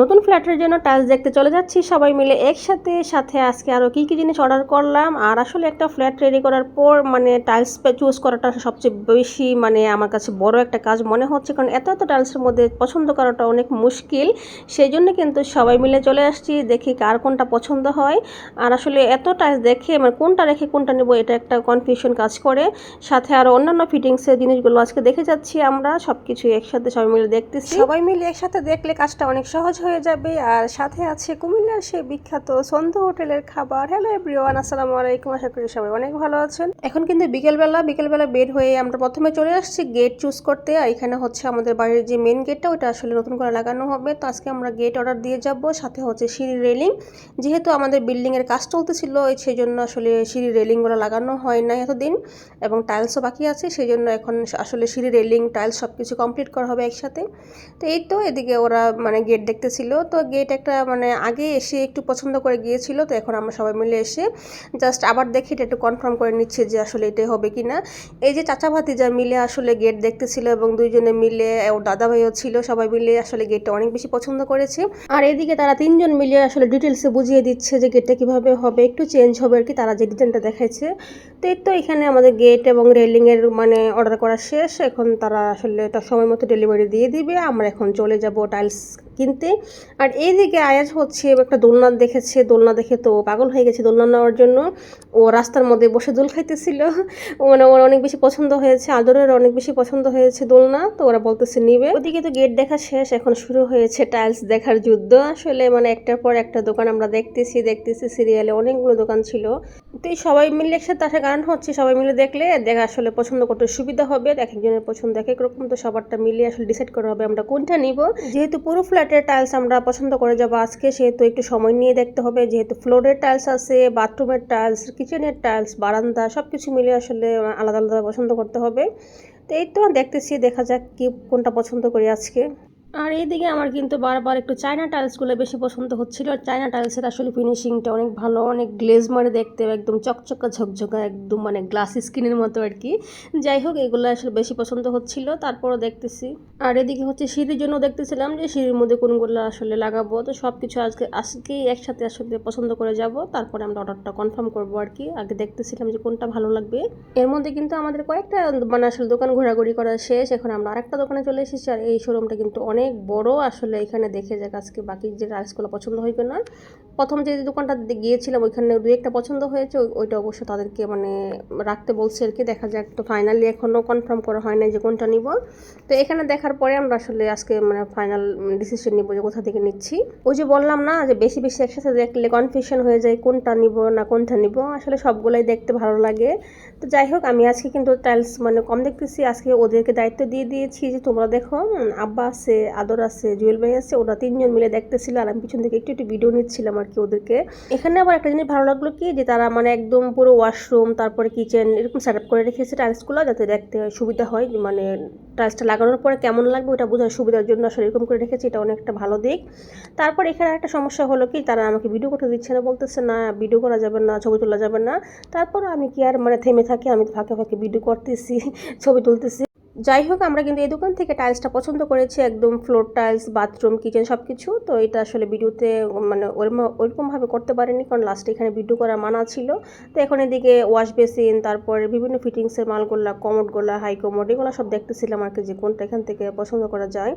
নতুন ফ্ল্যাটের জন্য টাইলস দেখতে চলে যাচ্ছি। সবাই মিলে একসাথে, সাথে আজকে আরও কী কী জিনিস অর্ডার করলাম। আর আসলে একটা ফ্ল্যাট রেডি করার পর মানে টাইলস চুজ করাটা সবচেয়ে বেশি মানে আমার কাছে বড় একটা কাজ মনে হচ্ছে। কারণ এত এত টাইলসের মধ্যে পছন্দ করাটা অনেক মুশকিল। সেই জন্য কিন্তু সবাই মিলে চলে আসছি, দেখি কার কোনটা পছন্দ হয়। আর আসলে এত টাইলস দেখে মানে কোনটা রেখে কোনটা নেব, এটা একটা কনফিউশন কাজ করে। সাথে আরও অন্যান্য ফিটিংসের জিনিসগুলো আজকে দেখে যাচ্ছি আমরা সব কিছু একসাথে সবাই মিলে দেখতেছি। সবাই মিলে একসাথে দেখলে কাজটা অনেক সহজ হয়ে যাবে। আর সাথে আছে কুমিল্লার সেই বিখ্যাত সন্ধু হোটেলের খাবার। হ্যালো এভরিওয়ান আসসালামু আলাইকুম। আশা করি সবাই অনেক ভালো আছেন। এখন কিন্তু বিকেলবেলা বিকেলবেলা বের হয়ে আমরা প্রথমে চলে আসছি গেট চুজ করতে। আর এখানে হচ্ছে আমাদের বাড়ির যে মেন গেটটা ওটা আসলে নতুন করে লাগানো হবে। তো আজকে আমরা গেট অর্ডার দিয়ে যাব। সাথে হচ্ছে সিঁড়ি রেলিং যেহেতু আমাদের বিল্ডিং এর কাজ চলতেছিল সেই জন্য আসলে সিঁড়ি রেলিংগুলো লাগানো হয় না এতদিন। এবং টাইলসও বাকি আছে সেই জন্য এখন আসলে সিঁড়ি রেলিং টাইলস সব কিছু কমপ্লিট করা হবে একসাথে। তো এই তো এদিকে ওরা মানে গেট দেখতেছিল তো গেট একটা মানে আগে এসে একটু পছন্দ করে গিয়েছিল। তো এখন আমরা সবাই মিলে এসে জাস্ট আবার দেখি এটা একটু কনফার্ম করে নিচ্ছে যে আসলে এটাই হবে কি না এই যে চাচা ভাতিজা মিলে আসলে গেট দেখতেছিল এবং দুইজনে মিলে ওর দাদা ভাইও ছিল, সবাই মিলে আসলে গেটটা অনেক বেশি পছন্দ করেছে। আর এদিকে তারা তিনজন মিলে আসলে ডিটেলসে বুঝিয়ে দিচ্ছে যে গেটটা কীভাবে হবে, একটু চেঞ্জ হবে আর কি, তারা যে ডিজাইনটা দেখাইছে। তো এই তো এখানে আমাদের গেট এবং রেলিংয়ের মানে অর্ডার করা শেষ। এখন তারা আসলে এটা সময় মতো ডেলিভারি দিয়ে দিবে। আমরা এখন চলে যাব টাইলস কিনতে। আর এইদিকে আয়াজ হচ্ছে, একটা দোলনা দেখেছে, দোলনা দেখে তো পাগল হয়ে গেছে দোলনা নেওয়ার জন্য। ও রাস্তার মধ্যে বসে দোল খাইতেছিল। মানে ওর অনেক বেশি পছন্দ হয়েছে, আদরের অনেক বেশি পছন্দ হয়েছে দোলনা, তো ওরা বলতেছে নিবে। ওদিকে তো গেট দেখা শেষ, এখন শুরু হয়েছে টাইলস দেখার যুদ্ধ। আসলে মানে একটার পর একটা দোকান আমরা দেখতেছি দেখতেছি সিরিয়ালে অনেকগুলো দোকান ছিল। তো এই সবাই মিলে একসাথে আসার কারণ হচ্ছে, সবাই মিলে দেখলে দেখা আসলে পছন্দ করতে সুবিধা হবে, এক একজনের পছন্দ এক এক রকম, তো সবারটা মিলিয়ে আসলে ডিসাইড করা হবে আমরা কোনটা নিব। যেহেতু পুরো ফ্ল্যাটের টাইলস আমরা পছন্দ করে যাব আজকে, সেহেতু একটু সময় নিয়ে দেখতে হবে। যেহেতু ফ্লোরের টাইলস আছে, বাথরুমের টাইলস, কিচেনের টাইলস, বারান্দা সব কিছু মিলে আসলে আলাদা আলাদা পছন্দ করতে হবে। তো এই তো দেখতেছি, দেখা যাক কি, কোনটা পছন্দ করি আজকে। আর এইদিকে আমার কিন্তু বারবার একটু চায়না টাইলসগুলো বেশি পছন্দ হচ্ছিল। আর চায়না টাইলসের আসলে ফিনিশিংটা অনেক ভালো, অনেক গ্লেজ মারে দেখতে, একদম চকচকা ঝকঝকা, একদম মানে গ্লাস স্কিনের মতো আর কি। যাই হোক, এগুলো আসলে বেশি পছন্দ হচ্ছিল, তারপরও দেখতেছি। আর এদিকে হচ্ছে সিঁড়ির জন্য দেখতেছিলাম যে সিঁড়ির মধ্যে কোনগুলো আসলে লাগাবো। তো সব কিছু আজকে, আজকেই একসাথে আসলে পছন্দ করে যাব। তারপরে আমরা অর্ডারটা কনফার্ম করব আর কি। আগে দেখতেছিলাম যে কোনটা ভালো লাগবে। এর মধ্যে কিন্তু আমাদের কয়েকটা মানে আসলে দোকান ঘোরাঘুরি করা শেষ। এখন আমরা আরেকটা দোকানে চলে এসেছি। আর এই শোরুমটা কিন্তু অনেক অনেক বড়। আসলে এখানে দেখে যাক আজকে বাকি যে রাইসগুলো পছন্দ হইবে না। প্রথম যে দোকানটা গিয়েছিলাম ওইখানে দু একটা পছন্দ হয়েছে। ওইটা অবশ্য তাদেরকে মানে রাখতে বলছে আর কি। দেখা যাক। তো ফাইনালি এখনও কনফার্ম করা হয় না যে কোনটা নিব। তো এখানে দেখার পরে আমরা আসলে আজকে মানে ফাইনাল ডিসিশন নিব যে কোথা থেকে নিচ্ছি। ওই যে বললাম না যে বেশি বেশি একসাথে দেখলে কনফিউশন হয়ে যায় কোনটা নিব না কোনটা নিব। আসলে সবগুলোই দেখতে ভালো লাগে। তো যাই হোক, আমি আজকে কিন্তু টাইলস মানে কম দেখতেছি। আজকে ওদেরকে দায়িত্ব দিয়ে দিয়েছি যে তোমরা দেখো আব্বা আছে আদর আছে, জুয়েল ভাই আছে, ওরা তিনজন মিলে দেখতেছিল আর আমি পিছন থেকে একটু একটু ভিডিও নিচ্ছিলাম আর কি ওদেরকে। এখানে আবার একটা জিনিস ভালো লাগল কি, যে তারা মানে একদম পুরো ওয়াশরুম তারপরে কিচেন এরকম সেট আপ করে রেখেছে টাইলসগুলো যাতে দেখতে সুবিধা হয় মানে টাইলসটা লাগানোর পরে কেমন লাগবে ওটা বোঝার সুবিধার জন্য আসলে এরকম করে রেখেছে, এটা অনেকটা ভালো দিক। তারপর এখানে একটা সমস্যা হলো কি, তারা আমাকে ভিডিও করতে দিচ্ছে না, বলতেছে না ভিডিও করা যাবে না, ছবি তোলা যাবে না। তারপর আমি কি আর মানে থেমে থাকি, আমি ফাঁকে ফাঁকে ভিডিও করতেছি, ছবি তুলতেছি। যাই হোক আমরা কিন্তু এই দোকান থেকে টাইলসটা পছন্দ করেছি একদম ফ্লোর টাইলস বাথরুম কিচেন সব কিছু তো এটা আসলে ভিডিওতে মানে ওইরকমভাবে করতে পারিনি কারণ লাস্টে এখানে ভিডিও করার মানা ছিল। তো এখন এদিকে ওয়াশ বেসিন তারপরে বিভিন্ন ফিটিংসের মালগুলা কমোডগুলা হাই কমোড এগুলো সব দেখতেছিলাম আর কি যে কোনটা এখান থেকে পছন্দ করা যায়।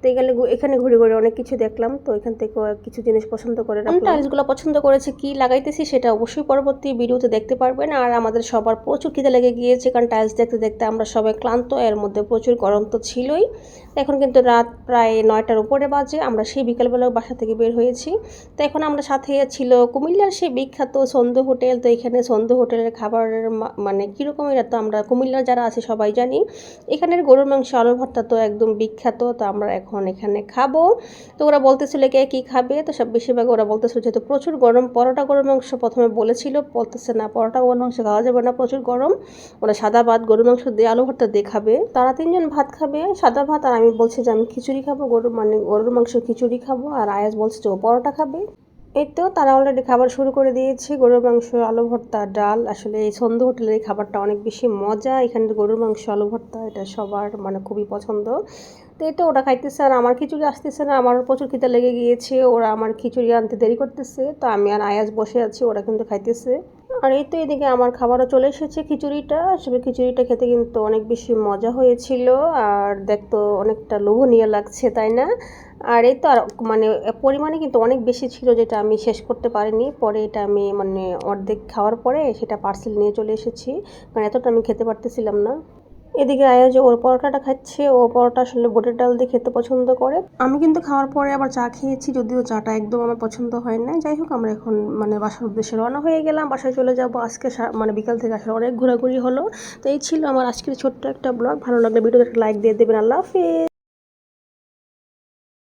তো এখানে এখানে ঘুরে ঘুরে অনেক কিছু দেখলাম তো এখান থেকে কিছু জিনিস পছন্দ করে আমি টাইলসগুলো পছন্দ করেছে কি লাগাইতেছি সেটা অবশ্যই পরবর্তী ভিডিওতে দেখতে পারবেন। আর আমাদের সবার প্রচুর খিদে লেগে গিয়েছে কারণ টাইলস দেখতে দেখতে আমরা সবাই ক্লান্ত এর মধ্যে প্রচুর গরম তো ছিলই। এখন কিন্তু রাত প্রায় নয়টার উপরে বাজে, আমরা সেই বিকালবেলাও বাসা থেকে বের হয়েছি। তো এখন আমরা সাথে ছিল কুমিল্লার সেই বিখ্যাত সন্ধু হোটেল। তো এখানে সন্ধু হোটেলের খাবারের মানে কীরকম এটা তো আমরা কুমিল্লার যারা আছে সবাই জানি। এখানের গরুর মাংস আলু ভর্তা তো একদম বিখ্যাত, তো আমরা এখন এখানে খাব। তো ওরা বলতেছিল কে কী খাবে, তো সব বেশিরভাগ ওরা বলতেছিল যেহেতু প্রচুর গরম, পরোটা গরুর মাংস প্রথমে বলেছিল, বলতেছে না, পরোটা গরুর মাংস খাওয়া যাবে না, প্রচুর গরম। ওরা সাদা ভাত, গরুর মাংস দিয়ে আলু ভর্তা দিয়ে খাবে। তারা তিনজন ভাত খাবে, সাদা ভাত আর আমি বলছি যে, আমি খিচুড়ি খাব, গরুর মানে গরুর মাংস খিচুড়ি খাব। আর আয়াস বলছে যে, ও পরোটা খাবে। এই তো তারা অলরেডি খাবার শুরু করে দিয়েছে। গরুর মাংস, আলু ভর্তা, ডাল। আসলে এই সন্ধ্যা হোটেলের এই খাবারটা অনেক বেশি মজা। এখানে গরুর মাংস, আলু ভর্তা, এটা সবার মানে খুবই পছন্দ। তো এই তো ওরা খাইতেছে আর আমার খিচুড়ি আসতেছে না। আমার প্রচুর খিদে লেগে গিয়েছে। ওরা আমার খিচুড়ি আনতে দেরি করতেছে। তো আমি আর আয়াস বসে আছি, ওরা কিন্তু খাইতেছে। আর এই তো এদিকে আমার খাবারও চলে এসেছে খিচুড়িটা। আসলে খিচুড়িটা খেতে কিন্তু অনেক বেশি মজা হয়েছিল আর দেখতো অনেকটা লোভনীয় লাগছে, তাই না? আর এই তো আর মানে পরিমাণে কিন্তু অনেক বেশি ছিল যেটা আমি শেষ করতে পারিনি। পরে এটা আমি মানে অর্ধেক খাওয়ার পরে সেটা পার্সেল নিয়ে চলে এসেছি। মানে এতটা আমি খেতে পারতেছিলাম না। এদিকে আয়া যে ওর পরোটাটা খাচ্ছে, ও পরোটা আসলে বোটের ডাল দিয়ে খেতে পছন্দ করে। আমি কিন্তু খাওয়ার পরে আবার চা খেয়েছি, যদিও চাটা একদম আমার পছন্দ হয় না যাই হোক, আমরা এখন মানে বাসার উদ্দেশ্যে রওনা হয়ে গেলাম। বাসায় চলে যাব। আজকে মানে বিকাল থেকে আসলে অনেক ঘোরাঘুরি হলো। তো এই ছিল আমার আজকের ছোট্ট একটা ব্লগ। ভালো লাগলে ভিডিওতে একটা লাইক দিয়ে দেবেন। আল্লাহ হাফিজ।